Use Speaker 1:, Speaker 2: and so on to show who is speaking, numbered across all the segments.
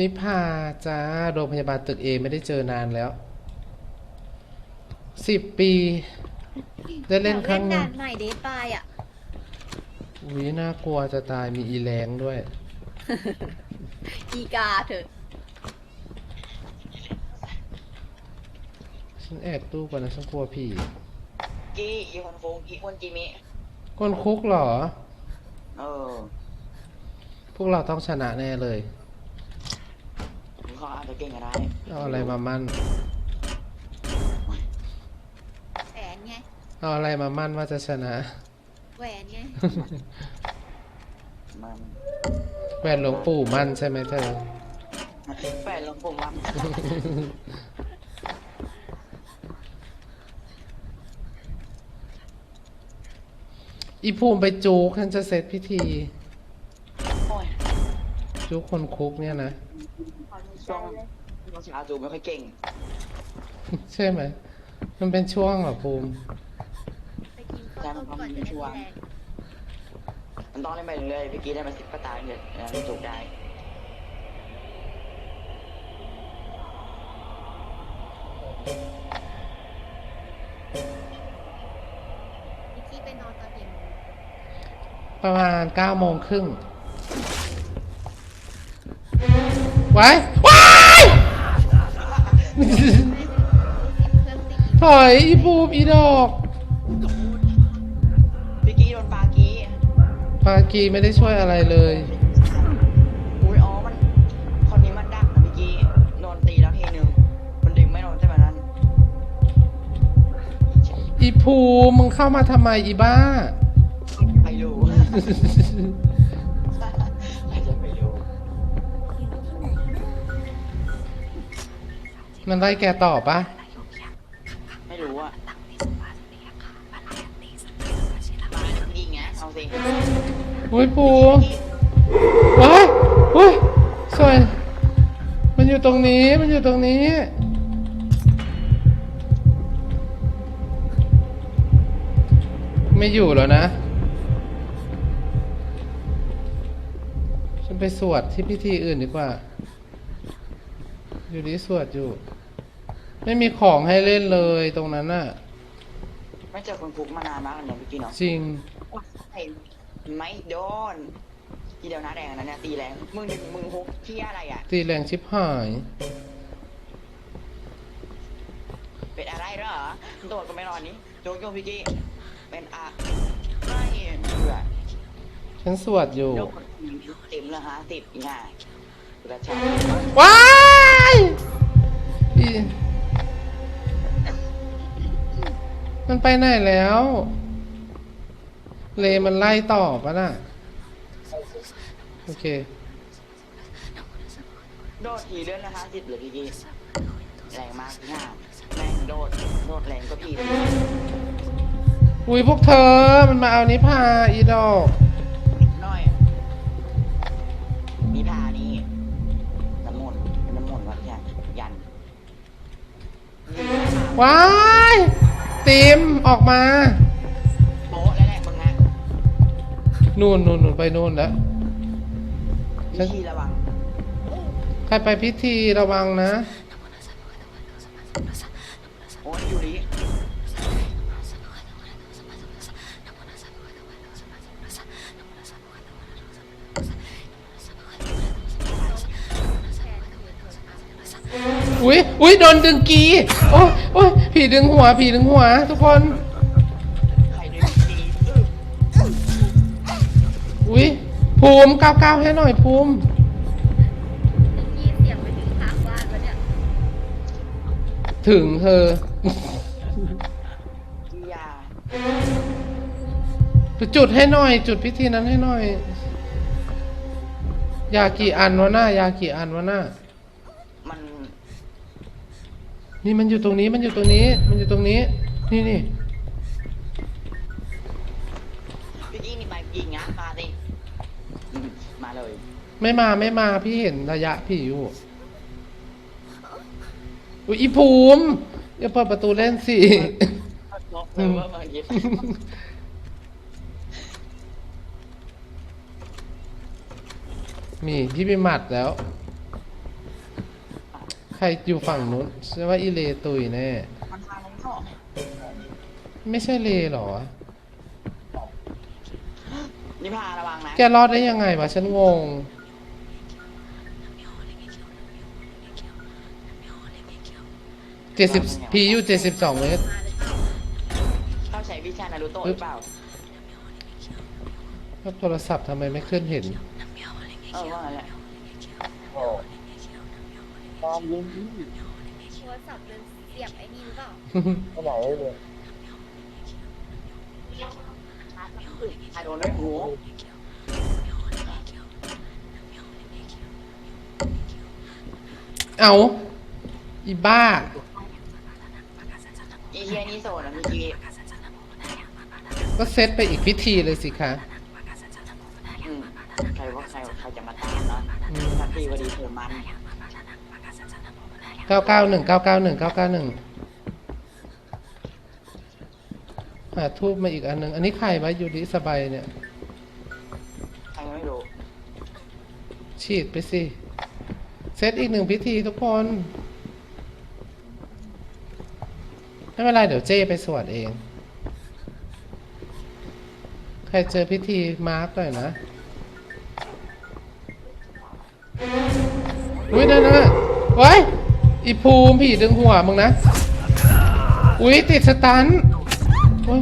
Speaker 1: นิพาจ้าโรงพยาบาลตึกเอไม่ได้เจอนานแล้วสิบปี ได้เล่นครั้งห
Speaker 2: เล่
Speaker 1: นึ่
Speaker 2: น
Speaker 1: ง
Speaker 2: ด่านใหม่เดทบายอะ
Speaker 1: วิน่ากลัวจะตายมีอีแรงด้วย
Speaker 2: อีกาเถอะ
Speaker 1: ฉันแอบตู้ก่อนนะฉันกลัวผี
Speaker 3: กี้อีคนฟงอีคนจิมิ
Speaker 1: คนคุกเหรอ
Speaker 3: เออ
Speaker 1: พวกเราต้องชนะแน่เลย
Speaker 3: เขาอาจจะเก่งก็ได้
Speaker 1: เอาอะไรมามั่น
Speaker 2: แหวนไง
Speaker 1: เอาอะไรมามั่นว่าจะชนะ
Speaker 2: แหวนไง
Speaker 3: มัน
Speaker 1: แหวนหลวงปู่มั่นใช่ไหมเธอ
Speaker 3: แฟนลงผมมัน
Speaker 1: อีภูมิไปจูกฉันจะเสร็จพิธี
Speaker 3: โอ้ย
Speaker 1: จูกคนคุกเนี่ยนะ
Speaker 3: ช่วงช่วงเช้าจูไม่ค่อยเก่ง
Speaker 1: ใช่ไหม มันเป็นช่วงเหรอภูมิ
Speaker 2: ไปกินข้าวต้มก่อนจะได้มีแรง
Speaker 3: มันต้องเล่นไปเรื่อยๆเมื่อกี้ได้มาสิบกระตายเนี่ยนะจูได้
Speaker 2: นิกกี้ไปนอนตอนกี่โมง
Speaker 1: ประมาณเก้าโมงครึ่งไว้ว้ ถอยอีภูมิอีดอก
Speaker 3: เมื่อกี้โดนปากี้
Speaker 1: ปากีไม่ได้ช่วยอะไรเลย
Speaker 3: อุ้ยอ๋อมันคนนี้มันดักนะเมื่อกี้โดนตีแล้วทีนึงมันดึงไม่โดนใช่ไหมนั่น
Speaker 1: อีภูมิมึงเข้ามาทำไมอีบ้า
Speaker 3: ไปดู
Speaker 1: มันไล่แกต่อปะ
Speaker 3: ไม่รู้อะมาดีไงเอาสิ
Speaker 1: อุ้ยภูมิว้ายอุ้ยสวยมันอยู่ตรงนี้ มันอยู่ตรงนี้ ไม่อยู่แล้วนะ ฉันไปสวดที่พิธีอื่นดีกว่า อยู่นี้สวดอยู่ ไม่มีของให้เล่นเลยตรงนั้นน่ะ
Speaker 3: ไม่เจอคนคุกมานานมากเลยนะพี่กี้เนาะ
Speaker 1: จริง
Speaker 3: ไอ้ไม่โดนทีเดียวนะแดงอันนั้นเนี่ยตีแรงมึงดึงมึงฮุกที่อะไรอะ
Speaker 1: ตีแรงชิบหาย
Speaker 3: เป็นอะไรเหรอโดดก็ไม่รอนนี้โจกโยพี่กี้เป็นอะไม่เบื่อ
Speaker 1: ฉันสวดอยู่
Speaker 3: โดนเต็มเลยฮะสิบง่ายกระชาก
Speaker 1: ว้าย มันไปไหนแล้ว เลมันไล่ต่อปะน่ะ โอเค
Speaker 3: โดดทีเลื่อนนะฮะสิบเลยพี่กี้แรงมากง่ายแรงโดดโดดแรงก็พี่
Speaker 1: อุ้ยพวกเธอ มันมาเอานิพาอีดอก
Speaker 3: น้อยมีพานี่น้ำมนต์น้ำมนต์วัดยันยัน
Speaker 1: ว้าย ติมออกมา
Speaker 3: โป๊ะแล้วแหละมึงฮะ
Speaker 1: นู่นนู่นนู่นไปนู่นแล้ว
Speaker 3: พี่กี้ระวัง
Speaker 1: ใครไปพิธีระวังนะ
Speaker 3: โอ้ยอยู่ดี
Speaker 1: อุ้ยอุ้ยโดนดึงกีโอ้ยโอ้ยผีดึงหัว ผีดึงหัว ทุกคน
Speaker 3: ใครดึงดีอึ๊บ
Speaker 1: อุ้ยภูมิก้าวก้าวให้หน่อยภูมิ
Speaker 2: นิกกี้เสียงไปถึงทางบ้านแล้วเนี่ย
Speaker 1: ถึงเธอ
Speaker 3: กียา
Speaker 1: จุดให้หน่อย จุดพิธีนั้นให้หน่อย ยากี่อันวะหน้ายากี่อันวะหน้า
Speaker 3: มัน
Speaker 1: นี่มันอยู่ตรงนี้มันอยู่ตรงนี้ มันอยู่ตรงนี้ นี่นี่
Speaker 3: พี่กี้มีใบยิงนะมาสิอืมมาเลย
Speaker 1: ไม่มาไม่มาพี่เห็นระยะพี่อยู่อุ้ยอีภูมิอย่าเปิดประตูเล่นสิ
Speaker 3: เออว่าเมื่อกี้
Speaker 1: มีพี่ไปหมัดแล้ว รอยู่ฝั่งนู้นฉันว่าอีเลตุยแน่
Speaker 3: มันทางลงท่อ
Speaker 1: ไม่ใช่เลหรอ
Speaker 3: นิพาระวังนะ
Speaker 1: แกรอดได้ยังไงวะฉันงง เจ็ดสิบพีอยู่เจ็ดสิบสองเมตร
Speaker 2: มาหรือเปล่า
Speaker 3: เข้าใช้วิชานารูโตะหรือเปล่า
Speaker 1: แล้วโทรศัพท์ทำไมไม่ขึ้นเห็น
Speaker 3: เออว่าไงแหละ
Speaker 4: ตามยิงที่
Speaker 2: โทรศัพท์เป็นเสียบไอ้นี่หรือเปล่า
Speaker 4: ไม่ไหนเลย
Speaker 3: ใครโดนด้วยหู
Speaker 1: เอาอีบ้า
Speaker 3: อีเฮียนี่โซนอะเมื่อกี้
Speaker 1: ก็เซตไปอีกพิธีเลยสิคะ
Speaker 3: อืมใครว่าใครใครจะมาตามเนาะ
Speaker 1: อืม
Speaker 3: ทักทีวันดีเธอมัน
Speaker 1: เก้าเก้าหนึ่งเก้าเก้าหนึ่งเก้าเก้าหนึ่งหาทูบมาอีกอันหนึ่งอันนี้ใครวะยูริสบายเนี่ย
Speaker 3: ใครไม่รู้
Speaker 1: ฉีดไปสิ เซตอีกหนึ่งพิธีทุกคน ไม่เป็นไรเดี๋ยวเจ้ไปสวดเอง ใครเจอพิธีมาร์กหน่อยนะ อุ้ยนั่นน่ะไว้ย อีภูมิผีดึงหัวมึงนะ อุ้ยติดสตันโอ้ย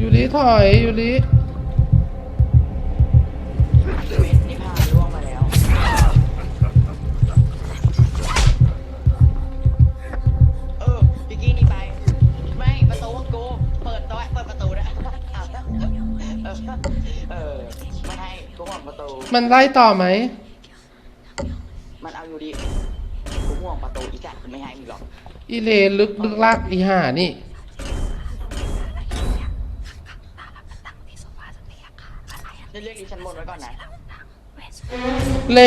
Speaker 1: ยูริถอยยูริ
Speaker 3: นิพาล่วงมาแล้ว เออพี่กี้นี่ไป ไม่ ประตูของกู เปิดตัวเปิดประตูนะเออเออไม่ให้กูห่วงประตู
Speaker 1: มันไล่ต่อไหม อีเลลึกลึกลากอีห่านี่
Speaker 3: เรียกดิฉันบนไว้ก่อนนะ
Speaker 1: เล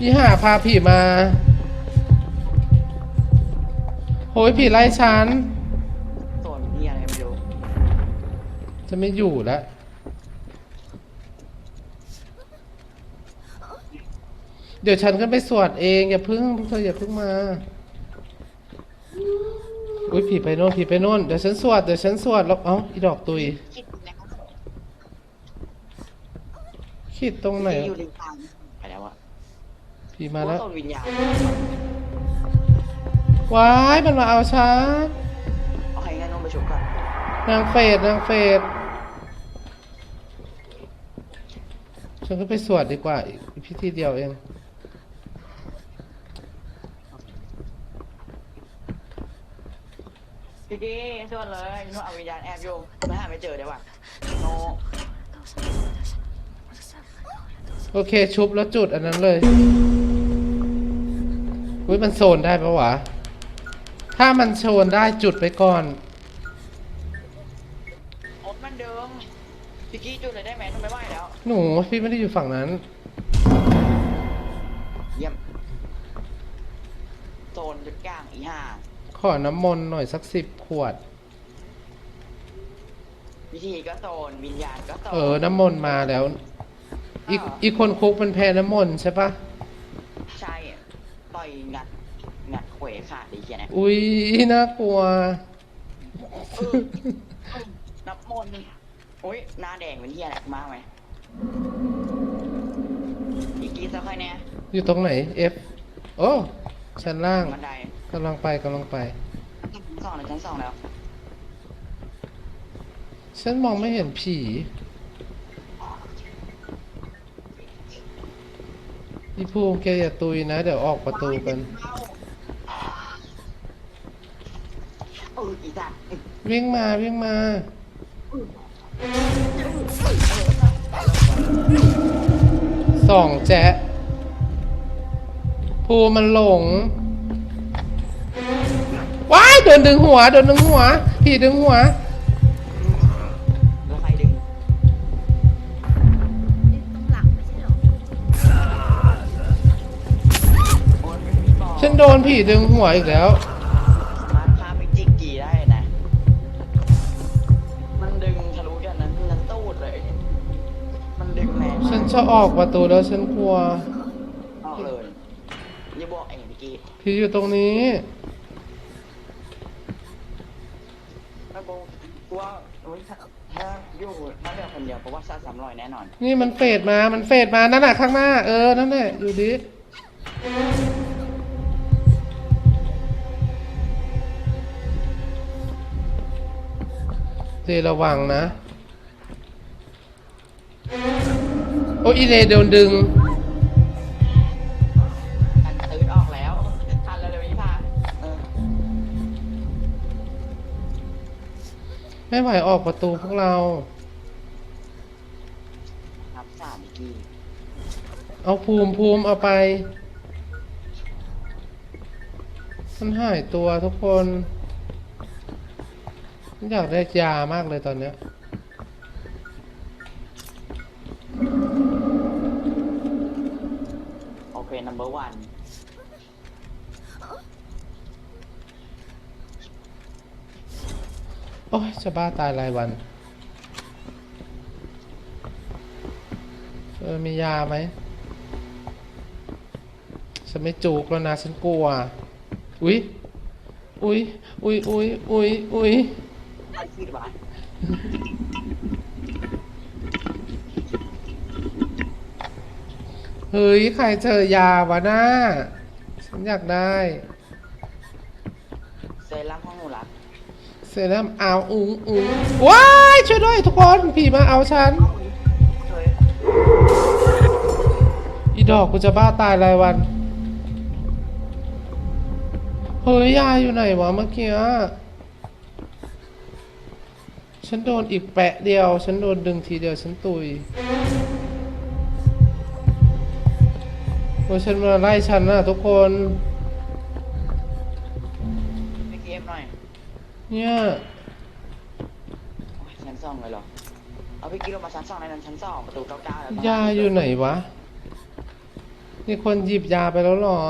Speaker 1: อีห่าพาผีมาโหยผีไล่ฉัน
Speaker 3: ส่วนมีอะไรไม่รู้
Speaker 1: จะไม่อยู่แล้ว เดี๋ยวฉันก็ไปสวดเองอย่าพึ่งพวกเธออย่าพึ่งมา อุ้ยผีไปโน่นผีไปโน่นเดี๋ยวฉันสวดเดี๋ยวฉันสวดแล้วเอ้าอีดอกตุย
Speaker 3: คิดนะครับ
Speaker 1: คิดตรงไหน
Speaker 3: ที่อยู่ริมทางไปแล้วอะ
Speaker 1: ผีมาแล้ว
Speaker 3: โซนวิญญาณ
Speaker 1: ว้ายมันมาเอาฉัน
Speaker 3: เอาใครงั้นลงไปชุบก่อน
Speaker 1: นางเฟดนางเฟดฉันก็ไปสวดดีกว่าอีกพิธีเดียวเอง
Speaker 3: พี่กี้ส่วนเลยนู่นเอาวิญญาณแอบอยู่ไม่หาไม่เจอเดี๋ยวว่ะโน
Speaker 1: โอเคชุบแล้วจุดอันนั้นเลยอุ้ยมันโซนได้ปะวะ ถ้ามันโซนได้จุดไปก่อน
Speaker 3: โอ๊ตมันเดิมพี่กี้จุดเลยได้ไหมทำไมไหวแล้ว
Speaker 1: หนูพี่ไม่ได้อยู่ฝั่งนั้น
Speaker 3: เยี่ยมโซนจุดกลางอีห่า
Speaker 1: ข อน้ำมนต์หน่อยสักสิบขวด
Speaker 3: วิธีก็โซนวิญญาณก็โซน
Speaker 1: เออ น้ำมนต์มาแล้ว อีกอีกคนคุกมันแพ้น้ำมนต์ใช่ปะ
Speaker 3: ใช่ต่อยงัดงัดเขวขาดดีเชียนะ
Speaker 1: อุ้ยน่ากลัว
Speaker 3: นับมนต์อุ้ยหน้าแดงเป็นเฮียแหลกมากไหมอีกกี้สักค่อยเนี่ย
Speaker 1: อยู่ตรงไหน F โอ้ชั้นล่าง
Speaker 3: บันได
Speaker 1: กำลังไปกำลังไป
Speaker 3: ชั้นสองแล้วชั้นสองแล้ว
Speaker 1: ฉันมองไม่เห็นผี อีภูมิแกอย่าตุยนะ เดี๋ยวออกประตูกัน
Speaker 3: เอออีสัตว์
Speaker 1: วิ่งมาวิ่งมา สองแจ๊ะภูมิมันหลงว้าย โดนดึงหัว โดนดึงหัวผีดึงหัว
Speaker 3: แล้วใครดึง
Speaker 2: นี่ต้องหลังไม่ใช่เหรอ
Speaker 3: โอนไม่มีบอก
Speaker 1: ฉันโดนผีดึงหัวอีกแล้ว
Speaker 3: มาพาไปจิกกี่ได้นะ มันดึงทะลุยันนั้นนั้นตูดเลย มันดึงแรง
Speaker 1: ฉันจะออกประตูแล้วฉันกลัว
Speaker 3: ออกเลย
Speaker 1: ผีอยู่ตรงนี้
Speaker 3: แล้วกูกูว่าโอ้ยถ้าถ้า อยู่ถ้าเดียวคนเดียวเพราะว่าซาสามร้อยแน่นอน
Speaker 1: นี่มันเฟดมา มันเฟดมา นั่นน่ะข้างหน้า เออ นั่นแหละอยู่ดิ เจระวังนะ โอ้อีเลโดนดึง
Speaker 3: อันตื่นออกแล้วทันแล้วเร็วนี้พาเออ
Speaker 1: ไม่ไหวออกประตูพวกเรา
Speaker 3: นับสามกี่
Speaker 1: เอาภูมิภูมิเอาไป มันหายตัวทุกคนฉันอยากได้ยามากเลยตอนเนี้ย
Speaker 3: โอเค number one
Speaker 1: โอ้ยจะบ้าตายรายวัน เออ มียาไหม ฉันไม่จูกแล้วนะฉันกลัว อุ๊ย อุ๊ย อุ๊ย อุ๊ย อุ๊ย อุ๊ย
Speaker 3: ไอ้คิดว่า
Speaker 1: เฮ้ย ใครเจอยาวะน้า ฉันอยากได้
Speaker 3: เซรั่มห้องหนูรัก
Speaker 1: เสร็จแล้วเอาอุ้งอุ้งว้าย ช่วยด้วยทุกคน ผีมาเอาฉัน
Speaker 3: เคย
Speaker 1: อีดอกกูจะบ้าตายรายวัน เฮ้ยยายอยู่ไหนวะเมื่อกี้อะฉันโดนอีกแปะเดียว ฉันโดนดึงทีเดียวฉันตุยโอ้ยฉันมาไล่ฉันนะทุกคน
Speaker 3: ไปเกมหน่อย
Speaker 1: เนี่ย
Speaker 3: โอ้ยชั้นสองเลยเหรอ เอาพี่กิ๊กลงมาชั้นสองในนั้นชั้นสองประตูเก้าเก้าแล้ว
Speaker 1: ยาอยู่ไหนวะมีคนหยิบยาไปแล้วเหรอ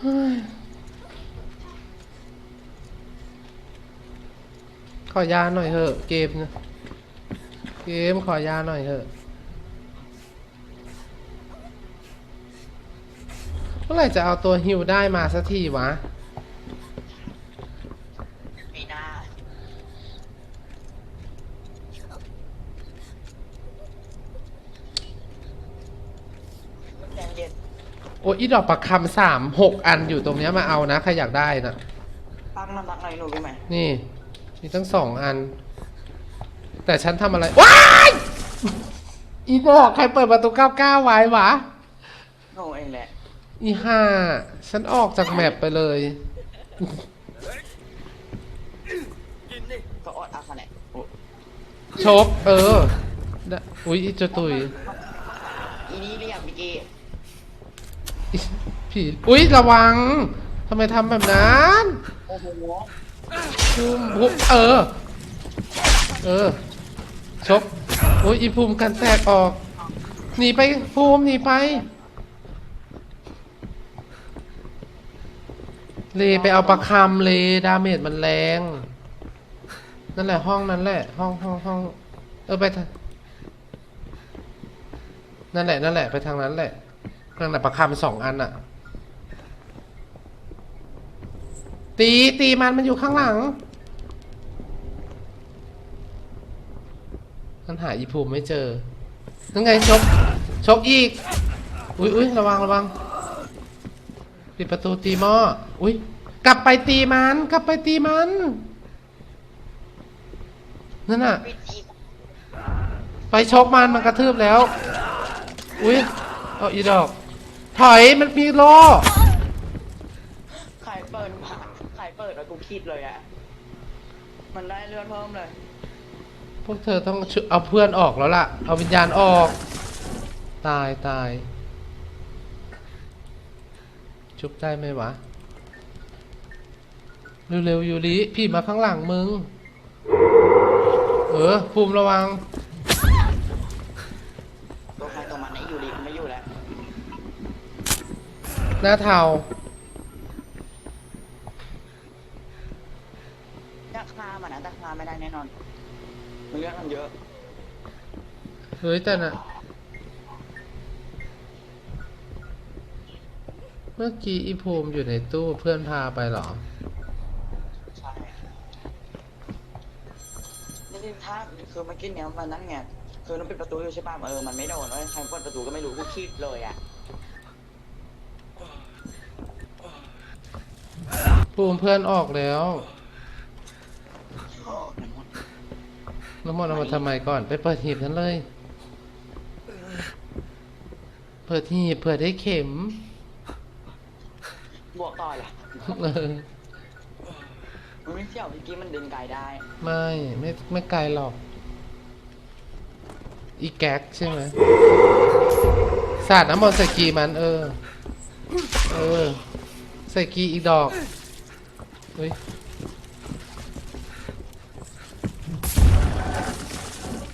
Speaker 1: ขอยาหน่อยเถอะ เกมนะเกมขอยาหน่อยเถอะเมื่อไหร่จะเอาตัวฮิวได้มาสักทีวะ
Speaker 3: ปีหน้าใจเย็น
Speaker 1: โอ้ยอีดอกประคำสามหกอันอยู่ตรงเนี้ยมาเอานะใครอยากได้นะ
Speaker 3: ตั้งน้ำหนักหน่อยหนูรู้ไหม
Speaker 1: นี่ มีตั้งสองอัน แต่ฉันทำอะไรว้ายอีดอกใครเปิดประตูเก้าเก้าไว้วะ
Speaker 3: หนูเองแหละ
Speaker 1: อีห้าฉันออกจากแมปไปเลย
Speaker 3: ก็อดเอาคะแนนโอ้
Speaker 1: ชกเออได้อุ้ยอีเจาตุย
Speaker 3: อีนี่เรียกมิกกี้
Speaker 1: อี ผีอุ้ยระวังทำไมทำแบบนั้น
Speaker 3: โอ้โห
Speaker 1: ภูมิภูมิเออ เออชกอุ้ยอีภูมิกันแตกออกหนีไปภูมิหนีไปเลไปเอาประคำเลดาเมจมันแรง นั่นแหละห้องนั้นแหละ ห้องห้องห้องเออไปทางนั่นแหละนั่นแหละไปทางนั้นแหละนั่นแหละประคำสองอันอะ ตีตีมันมันอยู่ข้างหลัง มันหาอีภูมิไม่เจอนั่นไงชกชกอีก อุ้ยอุ้ยระวังระวังปิดประตูตีหม้ออุ้ยกลับไปตีมันกลับไปตีมันนั่นน่ะ ไปชกมันมันกระทืบแล้ว อุ้ยเอาอีดอก ถอยมันมีโล
Speaker 3: ใครเปิดมาใครเปิด แล้วกูคิดเลยอะมันได้เลือดเพิ่มเลย
Speaker 1: พวกเธอต้องช่วยเอาเพื่อนออกแล้วล่ะ เอาวิญญาณออก ตายตาย ชุบได้ไหมวะ เร็วๆยูริพี่มาข้างหลังมึง เออภูมิระวัง
Speaker 3: ตัวใครตัวมันไอ้อยู่ดีมันไม่อยู่แล้ว
Speaker 1: หน้าเทา
Speaker 3: ไม่ได้แน่นอนมันเรื่องมันเยอะ
Speaker 1: เฮ้ยแต่น่ะ เมื่อกี้อีภูมิอยู่ในตู้เพื่อนพาไปหรอ
Speaker 3: ใช่นี่คืถ้าคือเมื่อกี้เนี้ยมันนั่นไงคือมันเป็นประตูอยู่ใช่ป่ะเออมันไม่โดนเว้ยใครเปิดประตูก็ไม่รู้กูคิดเลยอะ
Speaker 1: ภูมิเพื่อนออกแล้ว น้ำมนต์เอามาทำไมก่อน ไปเปิดหีบนั้นเลย เปิดหีบเผื่อได้เข็ม
Speaker 3: บวกต่อเหรอ
Speaker 1: เออ
Speaker 3: มันไม่เที่ยวเมื่อกี้มันดึงไกลได้
Speaker 1: ไม่ไม่ไม่ไกลหรอก อีแก๊กใช่ไหมสาดน้ำมนต์ใส่กีมัน เออ เออ ใส่กีอีกดอกเฮ้ย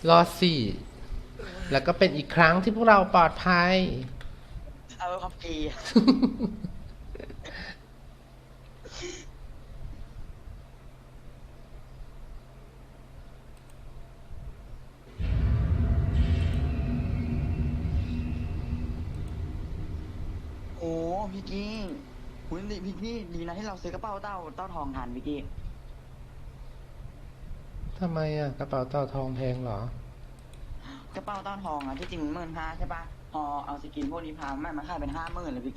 Speaker 1: รอดสี่ แล้วก็เป็นอีกครั้งที่พวกเราปลอดภัย
Speaker 3: เอาครับพีโอ้พี่กี้คุณดิพี่กี้ดีนะที่เราซื้อกระเป๋าเต้าเต้าทองทันพี่กี้
Speaker 1: ทำไมอะกระเป๋าเต่าทองแพงเหรอ
Speaker 3: กระเป๋าเต้าทองอะที่จริงหมื่นห้าใช่ปะพอเอาสกินพวกนี้พามันมาขายเป็นห้าหมื่นเลยพี่